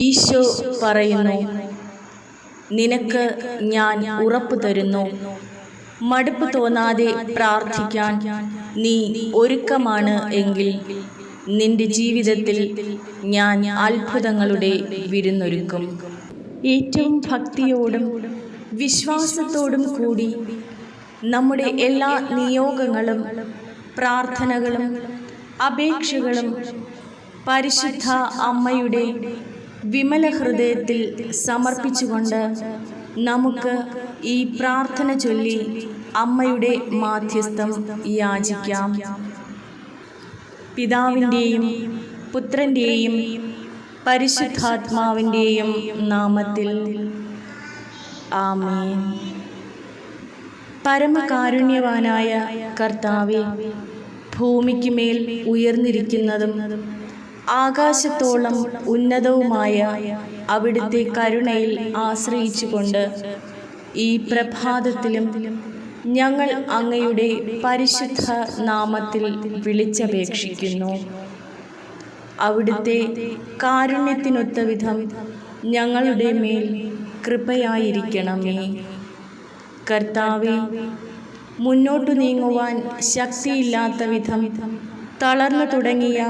ഈശോ പറയുന്നു നിനക്ക് ഞാൻ ഉറപ്പ് തരുന്നു. മടുപ്പ് തോന്നാതെ പ്രാർത്ഥിക്കാൻ നീ ഒരുക്കമാണ് എങ്കിൽ നിന്റെ ജീവിതത്തിൽ ഞാൻ അത്ഭുതങ്ങളുടെ വിരുന്നൊരുക്കും. ഏറ്റവും ഭക്തിയോടും വിശ്വാസത്തോടും കൂടി നമ്മുടെ എല്ലാ നിയോഗങ്ങളും പ്രാർത്ഥനകളും അപേക്ഷകളും പരിശുദ്ധ അമ്മയുടെ വിമല ഹൃദയത്തിൽ സമർപ്പിച്ചുകൊണ്ട് നമുക്ക് ഈ പ്രാർത്ഥന ചൊല്ലി അമ്മയുടെ മാധ്യസ്ഥം യാചിക്കാം. പിതാവിന്റെയും പുത്രന്റെയും പരിശുദ്ധാത്മാവിന്റെയും നാമത്തിൽ. ആമേൻ. പരമകാരുണ്യവാനായ കർത്താവെ ഭൂമിക്ക് മേൽ ഉയർന്നിരിക്കുന്നതും ആകാശത്തോളം ഉന്നതവുമായ അവിടുത്തെ കരുണയിൽ ആശ്രയിച്ചുകൊണ്ട് ഈ പ്രഭാതത്തിലും ഞങ്ങൾ അങ്ങയുടെ പരിശുദ്ധ നാമത്തിൽ വിളിച്ചപേക്ഷിക്കുന്നു. അവിടുത്തെ കാരുണ്യത്തിനൊത്ത വിധം ഞങ്ങളുടെ മേൽ കൃപയായിരിക്കണമേ. കർത്താവെ മുന്നോട്ടു നീങ്ങുവാൻ ശക്തിയില്ലാത്ത വിധം തളർന്നു തുടങ്ങിയ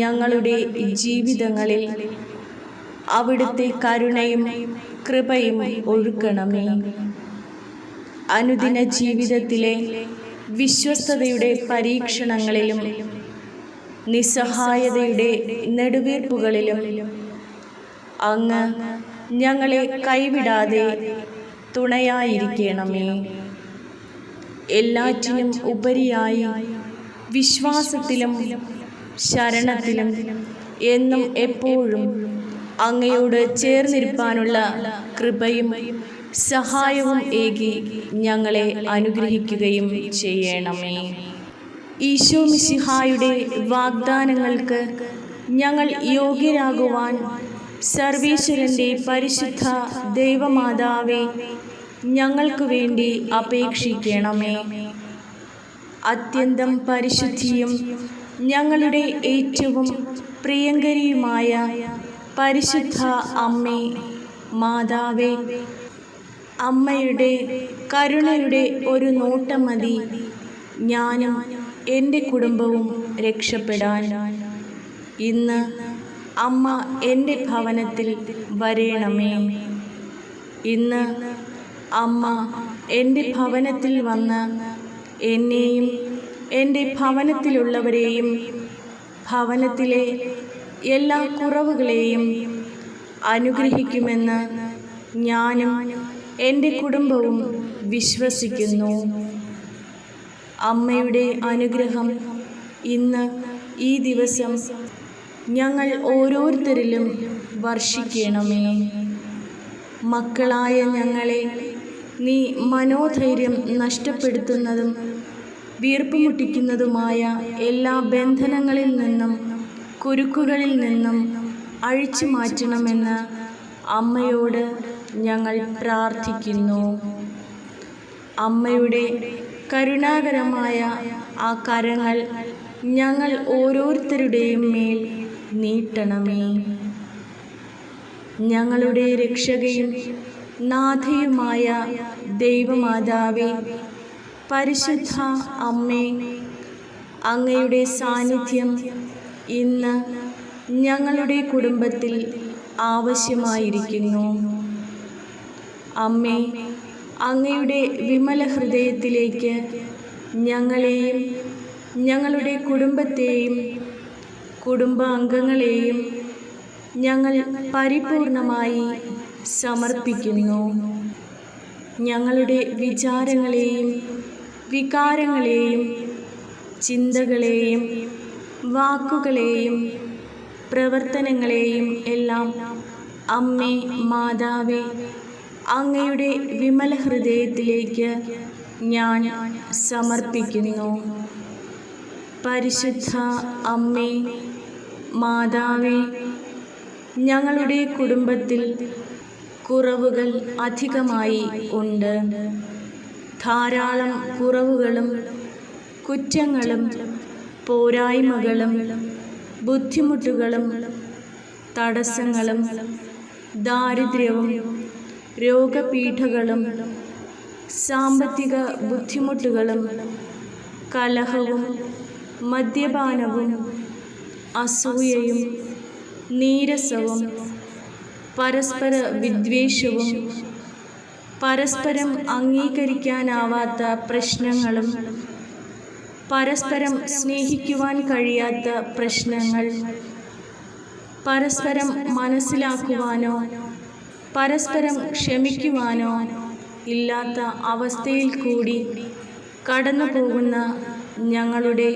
ഞങ്ങളുടെ ജീവിതങ്ങളിൽ അവിടുത്തെ കരുണയും കൃപയും ഒഴുക്കണമേ. അനുദിന ജീവിതത്തിലെ വിശ്വസ്തതയുടെ പരീക്ഷണങ്ങളിലും നിസ്സഹായതയുടെ നെടുവീർപ്പുകളിലും അങ്ങ് ഞങ്ങളെ കൈവിടാതെ തുണയായിരിക്കണമേ. എല്ലാറ്റിനും ഉപരിയായി വിശ്വാസത്തിലും ശരണത്തിലും എന്നും എപ്പോഴും അങ്ങയോട് ചേർന്നിരിപ്പാനുള്ള കൃപയും സഹായവും ഏകി ഞങ്ങളെ അനുഗ്രഹിക്കുകയും ചെയ്യണമേ. ഈശോ മിശിഹായുടെ വാഗ്ദാനങ്ങൾക്ക് ഞങ്ങൾ യോഗ്യരാകുവാൻ സർവീശ്വരന്റെ പരിശുദ്ധ ദൈവമാതാവെ ഞങ്ങൾക്ക് വേണ്ടി അപേക്ഷിക്കണമേ. അത്യന്തം പരിശുദ്ധിയും ഞങ്ങളുടെ ഏറ്റവും പ്രിയങ്കരിയുമായ പരിശുദ്ധ അമ്മേ മാതാവേ അമ്മയുടെ കരുണയുടെ ഒരു നോട്ടം മതി ഞാനും എന്റെ കുടുംബവും രക്ഷപ്പെടാൻ. ഇന്ന് അമ്മ എന്റെ ഭവനത്തിൽ വരേണമേ. ഇന്ന് അമ്മ എന്റെ ഭവനത്തിൽ വന്ന് എന്നെയും എന്റെ ഭവനത്തിലുള്ളവരെയും ഭവനത്തിലെ എല്ലാ കുറവുകളെയും അനുഗ്രഹിക്കുമെന്ന് ഞാനും എന്റെ കുടുംബവും വിശ്വസിക്കുന്നു. അമ്മയുടെ അനുഗ്രഹം ഇന്ന് ഈ ദിവസം ഞങ്ങൾ ഓരോരുത്തരിലും വർഷിക്കണമേ. മക്കളായ ഞങ്ങളെ നീ മനോധൈര്യം നഷ്ടപ്പെടുത്തുന്നതും വീർപ്പുമുട്ടിക്കുന്നതുമായ എല്ലാ ബന്ധനങ്ങളിൽ നിന്നും കുരുക്കുകളിൽ നിന്നും അഴിച്ചു മാറ്റണമെന്ന് അമ്മയോട് ഞങ്ങൾ പ്രാർത്ഥിക്കുന്നു. അമ്മയുടെ കരുണാകരമായ ആ കരങ്ങൾ ഞങ്ങൾ ഓരോരുത്തരുടെയും മേൽ നീട്ടണമേ. ഞങ്ങളുടെ രക്ഷകയും നാഥയുമായ ദൈവമാതാവേ പരിശുദ്ധ അമ്മേ അങ്ങയുടെ സാന്നിധ്യം ഇന്ന് ഞങ്ങളുടെ കുടുംബത്തിൽ ആവശ്യമായിരിക്കുന്നു. അമ്മേ അങ്ങയുടെ വിമല ഹൃദയത്തിലേക്ക് ഞങ്ങളെയും ഞങ്ങളുടെ കുടുംബത്തെയും കുടുംബാംഗങ്ങളെയും ഞങ്ങൾ പരിപൂർണമായി സമർപ്പിക്കുന്നു. ഞങ്ങളുടെ വിചാരങ്ങളെയും വികാരങ്ങളെയും ചിന്തകളെയും വാക്കുകളെയും പ്രവർത്തനങ്ങളെയും എല്ലാം അമ്മേ മാതാവേ അങ്ങയുടെ വിമല ഹൃദയത്തിലേക്ക് ഞാൻ സമർപ്പിക്കുന്നു. പരിശുദ്ധ അമ്മേ മാതാവേ ഞങ്ങളുടെ കുടുംബത്തിൽ കുറവുകൾ അധികമായി ഉണ്ട്. ധാരാളം കുറവുകളും കുറ്റങ്ങളും പോരായ്മകളും ബുദ്ധിമുട്ടുകളും തടസ്സങ്ങളും ദാരിദ്ര്യവും രോഗപീഠകളും സാമ്പത്തിക ബുദ്ധിമുട്ടുകളും കലഹവും മദ്യപാനവും അസൂയയും നീരസവും പരസ്പര വിദ്വേഷവും പരസ്പരം അംഗീകരിക്കാനാവാത്ത പ്രശ്നങ്ങളും പരസ്പരം സ്നേഹിക്കുവാൻ കഴിയാത്ത പ്രശ്നങ്ങൾ പരസ്പരം മനസ്സിലാക്കുവാനോ പരസ്പരം ക്ഷമിക്കുവാനോ ഇല്ലാത്ത അവസ്ഥയിൽ കൂടി കടന്നു പോകുന്ന ഞങ്ങളുടെ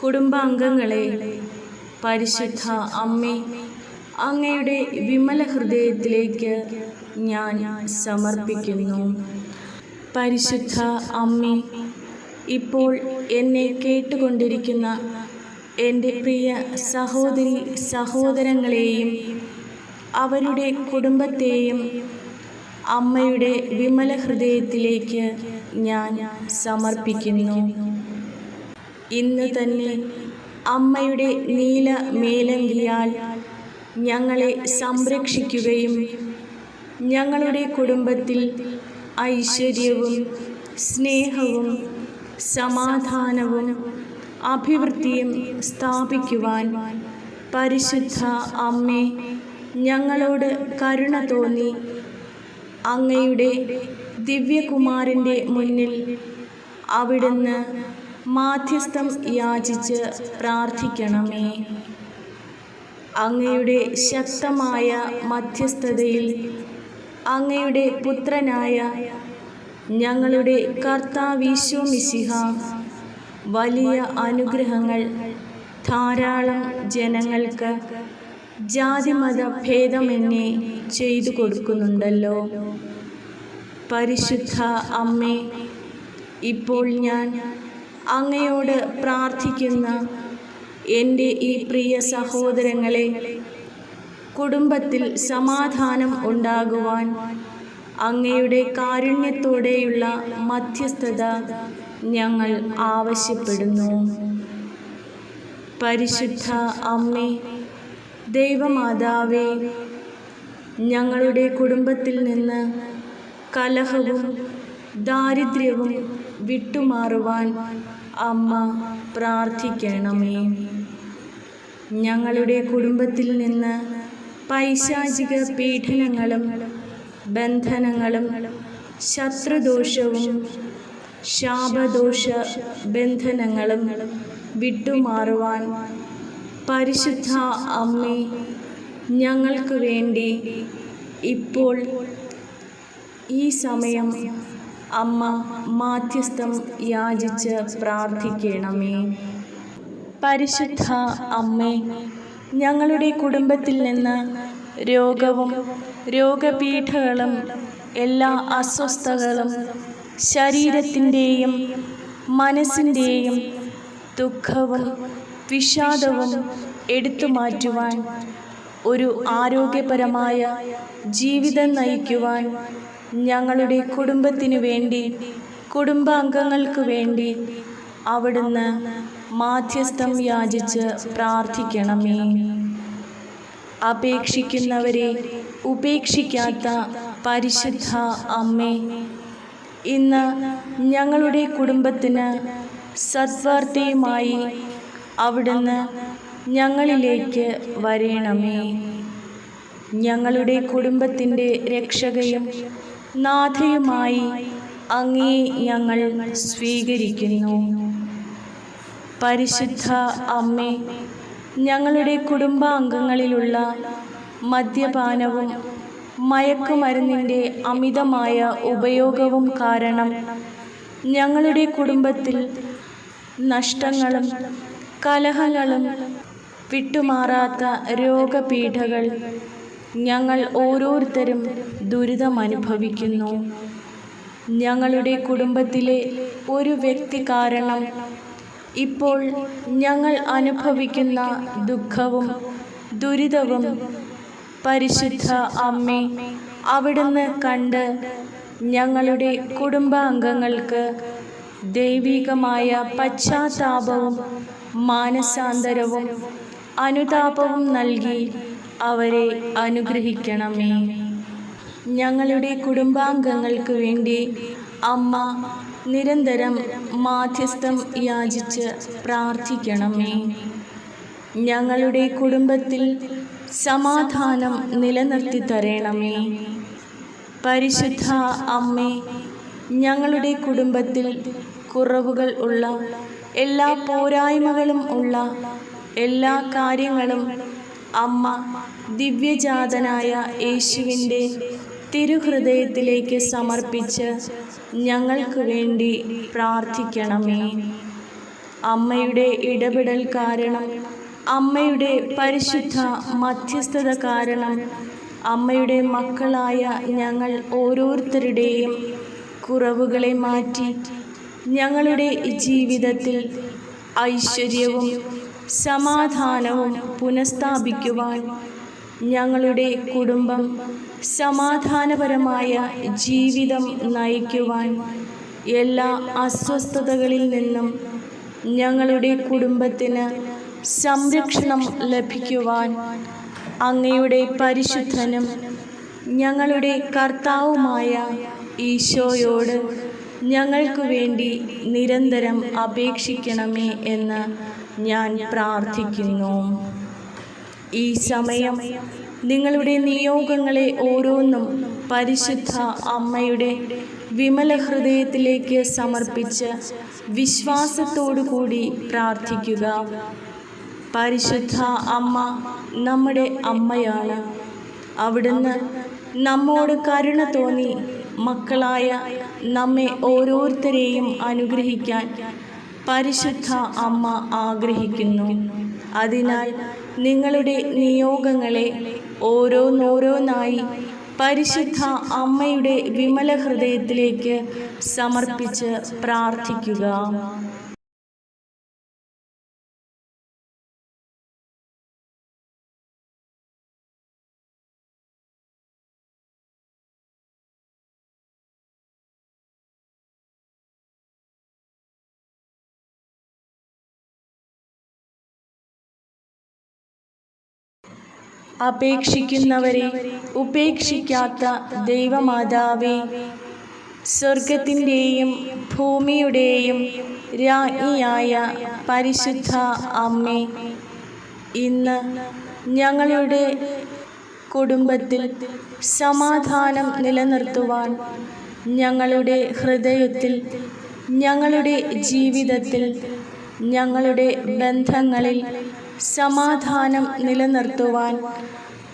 കുടുംബാംഗങ്ങളെ പരിശുദ്ധ അമ്മേ അങ്ങയുടെ വിമല ഹൃദയത്തിലേക്ക് ഞാൻ സമർപ്പിക്കുന്നു. പരിശുദ്ധ അമ്മേ ഇപ്പോൾ എന്നെ കേട്ടുകൊണ്ടിരിക്കുന്ന എന്റെ പ്രിയ സഹോദരി സഹോദരങ്ങളെയും അവരുടെ കുടുംബത്തെയും അമ്മയുടെ വിമല ഹൃദയത്തിലേക്ക് ഞാൻ സമർപ്പിക്കുന്നു. ഇന്ന് തന്നെ അമ്മയുടെ നീല മേലങ്കിയാൽ ഞങ്ങളെ സംരക്ഷിക്കുകയും ഞങ്ങളുടെ കുടുംബത്തിൽ ഐശ്വര്യവും സ്നേഹവും സമാധാനവും അഭിവൃദ്ധിയും സ്ഥാപിക്കുവാൻ പരിശുദ്ധ അമ്മേ ഞങ്ങളോട് കരുണ തോന്നി. അങ്ങയുടെ ദിവ്യകുമാരന്റെ മുന്നിൽ അവിടുന്ന് മാധ്യസ്ഥം യാചിച്ച് പ്രാർത്ഥിക്കണമേ. അങ്ങയുടെ ശക്തമായ മധ്യസ്ഥതയിൽ അങ്ങയുടെ പുത്രനായ ഞങ്ങളുടെ കർത്താവീശോ മിശിഹ വലിയ അനുഗ്രഹങ്ങൾ ധാരാളം ജനങ്ങൾക്ക് ജാതിമത ഭേദമെന്നെ ചെയ്തു കൊടുക്കുന്നുണ്ടല്ലോ. പരിശുദ്ധ അമ്മേ ഇപ്പോൾ ഞാൻ അങ്ങയോട് പ്രാർത്ഥിക്കുന്ന എന്റെ ഈ പ്രിയ സഹോദരങ്ങളെ കുടുംബത്തിൽ സമാധാനം ഉണ്ടാകുവാൻ അങ്ങയുടെ കാരുണ്യത്തോടെയുള്ള മധ്യസ്ഥത ഞങ്ങൾ ആവശ്യപ്പെടുന്നു. പരിശുദ്ധ അമ്മേ ദൈവമാതാവേ ഞങ്ങളുടെ കുടുംബത്തിൽ നിന്ന് കലഹവും ദാരിദ്ര്യവും വിട്ടുമാറുവാൻ അമ്മ പ്രാർത്ഥിക്കണമേ. ഞങ്ങളുടെ കുടുംബത്തിൽ നിന്ന് പൈശാചിക പീഡനങ്ങളും ബന്ധനങ്ങളും ശത്രുദോഷവും ശാപദോഷ ബന്ധനങ്ങളും വിട്ടുമാറുവാൻ പരിശുദ്ധ അമ്മേ ഞങ്ങൾക്ക് വേണ്ടി ഇപ്പോൾ ഈ സമയം അമ്മ മാധ്യസ്ഥം യാചിച്ച് പ്രാർത്ഥിക്കണമേ. പരിശുദ്ധ അമ്മേ ഞങ്ങളുടെ കുടുംബത്തിൽ നിന്ന് രോഗവും രോഗപീഠകളും എല്ലാ അസ്വസ്ഥകളും ശരീരത്തിന്റെയും മനസ്സിന്റെയും ദുഃഖവും വിഷാദവും എടുത്തു മാറ്റുവാൻ ഒരു ആരോഗ്യപരമായ ജീവിതം നയിക്കുവാൻ ഞങ്ങളുടെ കുടുംബത്തിനു വേണ്ടി കുടുംബാംഗങ്ങൾക്ക് വേണ്ടി അവിടുന്ന് മാധ്യസ്ഥം യാചിച്ച് പ്രാർത്ഥിക്കണമേ. അപേക്ഷിക്കുന്നവരെ ഉപേക്ഷിക്കാത്ത പരിശുദ്ധ അമ്മേ ഇന്ന് ഞങ്ങളുടെ കുടുംബത്തിന് സത്വാർത്ഥയുമായി അവിടുന്ന് ഞങ്ങളിലേക്ക് വരേണമേ. ഞങ്ങളുടെ കുടുംബത്തിന്റെ രക്ഷകയും നാഥയുമായി അങ്ങേ ഞങ്ങൾ സ്വീകരിക്കുന്നു. പരിശുദ്ധ അമ്മേ ഞങ്ങളുടെ കുടുംബാംഗങ്ങളിലുള്ള മദ്യപാനവും മയക്കുമരുന്നിന്റെ അമിതമായ ഉപയോഗവും കാരണം ഞങ്ങളുടെ കുടുംബത്തിൽ നഷ്ടങ്ങളും കലഹങ്ങളും വിട്ടുമാറാത്ത രോഗപീഠകൾ ഞങ്ങൾ ഓരോരുത്തരും ദുരിതമനുഭവിക്കുന്നു ഞങ്ങളുടെ കുടുംബത്തിലെ ഒരു വ്യക്തി കാരണം ഇപ്പോൾ ഞങ്ങൾ അനുഭവിക്കുന്ന ദുഃഖവും ദുരിതവും പരിശുദ്ധ അമ്മേ അവിടുന്ന് കണ്ട് ഞങ്ങളുടെ കുടുംബാംഗങ്ങൾക്ക് ദൈവികമായ പശ്ചാത്താപവും മാനസാന്തരവും അനുതാപവും നൽകി അവരെ അനുഗ്രഹിക്കണമേ. ഞങ്ങളുടെ കുടുംബാംഗങ്ങൾക്ക് വേണ്ടി അമ്മ നിരന്തരം മാധ്യസ്ഥം യാചിച്ച് പ്രാർത്ഥിക്കണമേ. ഞങ്ങളുടെ കുടുംബത്തിൽ സമാധാനം നിലനിർത്തി തരണമേ. പരിശുദ്ധ അമ്മേ ഞങ്ങളുടെ കുടുംബത്തിൽ കുറവുകൾ ഉള്ള എല്ലാ പോരായ്മകളും ഉള്ള എല്ലാ കാര്യങ്ങളും അമ്മ ദിവ്യജാതനായ യേശുവിന്റെ തിരുഹൃദയത്തിലേക്ക് സമർപ്പിച്ച് ഞങ്ങൾക്ക് വേണ്ടി പ്രാർത്ഥിക്കണമേ. അമ്മയുടെ ഇടപെടൽ കാരണം അമ്മയുടെ പരിശുദ്ധ മധ്യസ്ഥത കാരണം അമ്മയുടെ മക്കളായ ഞങ്ങൾ ഓരോരുത്തരുടെയും കുറവുകളെ മാറ്റി ഞങ്ങളുടെ ജീവിതത്തിൽ ഐശ്വര്യവും സമാധാനവും പുനഃസ്ഥാപിക്കുവാൻ ഞങ്ങളുടെ കുടുംബം സമാധാനപരമായ ജീവിതം നയിക്കുവാൻ എല്ലാ അസ്വസ്ഥതകളിൽ നിന്നും ഞങ്ങളുടെ കുടുംബത്തിന് സംരക്ഷണം ലഭിക്കുവാൻ അങ്ങയുടെ പരിശുദ്ധനും ഞങ്ങളുടെ കർത്താവുമായ ഈശോയോട് ഞങ്ങൾക്കു വേണ്ടി നിരന്തരം അപേക്ഷിക്കണമേ എന്ന് ഞാൻ പ്രാർത്ഥിക്കുന്നു. ഈ സമയം നിങ്ങളുടെ നിയോഗങ്ങളെ ഓരോന്നും പരിശുദ്ധ അമ്മയുടെ വിമല ഹൃദയത്തിലേക്ക് സമർപ്പിച്ച് വിശ്വാസത്തോടു കൂടി പ്രാർത്ഥിക്കുക. പരിശുദ്ധ അമ്മ നമ്മുടെ അമ്മയാണ്. അവിടുന്ന് നമ്മോട് കരുണ തോന്നി മക്കളായ നമ്മെ ഓരോരുത്തരെയും അനുഗ്രഹിക്കാൻ പരിശുദ്ധ അമ്മ ആഗ്രഹിക്കുന്നു. അതിനാൽ നിങ്ങളുടെ നിയോഗങ്ങളെ ഓരോന്നോരോന്നായി പരിശുദ്ധ അമ്മയുടെ വിമല ഹൃദയത്തിലേക്ക് സമർപ്പിച്ച് പ്രാർത്ഥിക്കുക. അപേക്ഷിക്കുന്നവരെ ഉപേക്ഷിക്കാത്ത ദൈവമാതാവേ സ്വർഗത്തിന്റെയും ഭൂമിയുടെയും രാജ്ഞിയായ പരിശുദ്ധ അമ്മേ ഇന്ന് ഞങ്ങളുടെ കുടുംബത്തിൽ സമാധാനം നിലനിർത്തുവാൻ ഞങ്ങളുടെ ഹൃദയത്തിൽ ഞങ്ങളുടെ ജീവിതത്തിൽ ഞങ്ങളുടെ ബന്ധങ്ങളിൽ സമാധാനം നിലനിർത്തുവാൻ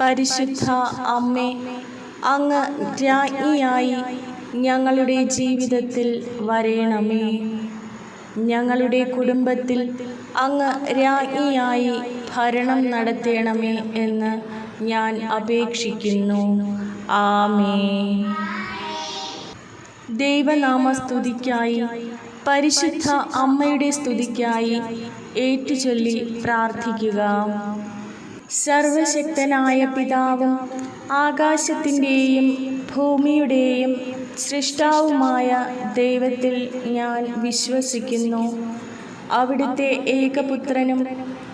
പരിശുദ്ധ അമ്മേ അങ്ങ് രാജ്ഞിയായി ഞങ്ങളുടെ ജീവിതത്തിൽ വരേണമേ. ഞങ്ങളുടെ കുടുംബത്തിൽ അങ്ങ് രാജ്ഞിയായി ഭരണം നടത്തണമേ എന്ന് ഞാൻ അപേക്ഷിക്കുന്നു. ആമേ. ദൈവനാമസ്തുതിക്കായി പരിശുദ്ധ അമ്മയുടെ സ്തുതിക്കായി ഏറ്റുചൊല്ലി പ്രാർത്ഥിക്കുക. സർവശക്തനായ പിതാവും ആകാശത്തിന്റെയും ഭൂമിയുടെയും സൃഷ്ടാവുമായ ദൈവത്തിൽ ഞാൻ വിശ്വസിക്കുന്നു. അവിടുത്തെ ഏകപുത്രനും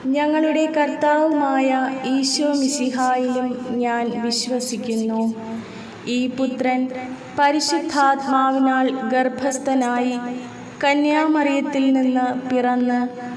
ഞങ്ങളുടെ കർത്താവുമായ ഈശോ മിശിഹായിലും ഞാൻ വിശ്വസിക്കുന്നു. ഈ പുത്രൻ പരിശുദ്ധാത്മാവിനാൽ ഗർഭസ്ഥനായി കന്യാമറിയത്തിൽ നിന്ന് പിറന്ന്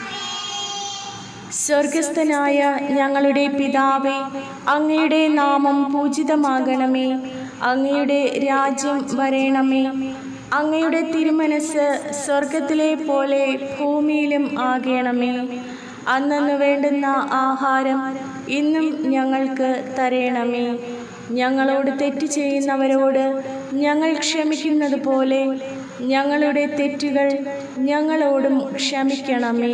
സ്വർഗസ്ഥനായ ഞങ്ങളുടെ പിതാവേ അങ്ങയുടെ നാമം പൂജിതമാകണമേ. അങ്ങയുടെ രാജ്യം വരേണമേ. അങ്ങയുടെ തിരുമനസ് സ്വർഗത്തിലെ പോലെ ഭൂമിയിലും ആകണമേ. അന്നു വേണ്ടുന്ന ആഹാരം ഇന്നും ഞങ്ങൾക്ക് തരയണമേ ഞങ്ങളോട് തെറ്റ് ചെയ്യുന്നവരോട് ഞങ്ങൾ ക്ഷമിക്കുന്നത് പോലെ ഞങ്ങളുടെ തെറ്റുകൾ ഞങ്ങളോടും ക്ഷമിക്കണമേ.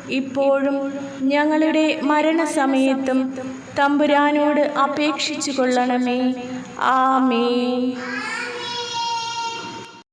ഇപ്പോഴും ഞങ്ങളുടെ മരണസമയത്തും തമ്പുരാനോട് അപേക്ഷിച്ചു കൊള്ളണമേ ആമേ